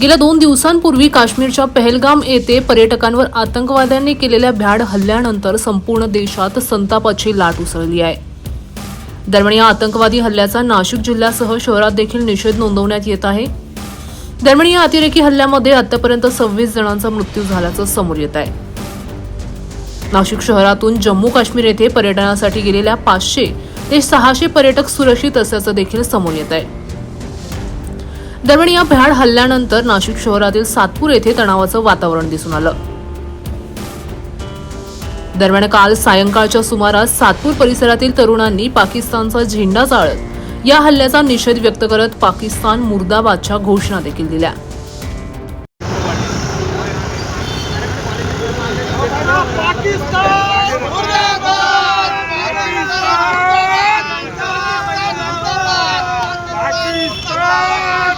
गेल्या दोन दिवसांपूर्वी काश्मीरच्या पहलगाम येथे पर्यटकांवर आतंकवाद्यांनी केलेल्या भ्याड हल्ल्यानंतर संपूर्ण देशात संतापाची लाट उसळली आहे. दरम्यान या आतंकवादी हल्ल्याचा नाशिक जिल्ह्यासह शहरात देखील निषेध नोंदवण्यात येत आहे. दरम्यान या अतिरेकी हल्ल्यामध्ये आतापर्यंत सव्वीस जणांचा मृत्यू झाल्याचं समोर येत आहे. नाशिक शहरातून जम्मू काश्मीर येथे पर्यटनासाठी गेलेल्या पाचशे ते सहाशे पर्यटक सुरक्षित असल्याचं देखील समोर येत आहे. दरम्यान या भ्याड हल्ल्यानंतर नाशिक शहरातील सातपूर येथे तणावाचं वातावरण दिसून आलं. दरम्यान काल सायंकाळच्या सुमारास सातपूर परिसरातील तरुणांनी पाकिस्तानचा झेंडा जाळत या हल्ल्याचा निषेध व्यक्त करत पाकिस्तान मुर्दाबादच्या घोषणा देखील दिल्या. पाकिस्तान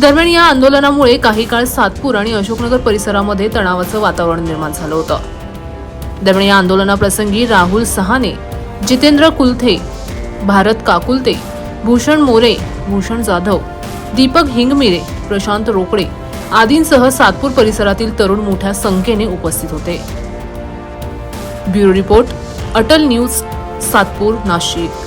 दरम्यान या आंदोलनामुळे काही काळ सातपूर आणि अशोकनगर परिसरामध्ये तणावाचं वातावरण निर्माण झालं होतं. दरम्यान या आंदोलनाप्रसंगी राहुल सहाने जितेंद्र कुलथे भारत काकुलते भूषण मोरे भूषण जाधव दीपक हिंगमिरे प्रशांत रोकडे आदींसह सातपूर परिसरातील तरुण मोठ्या संख्येने उपस्थित होते. Bureau report Atal news Satpur Nashik.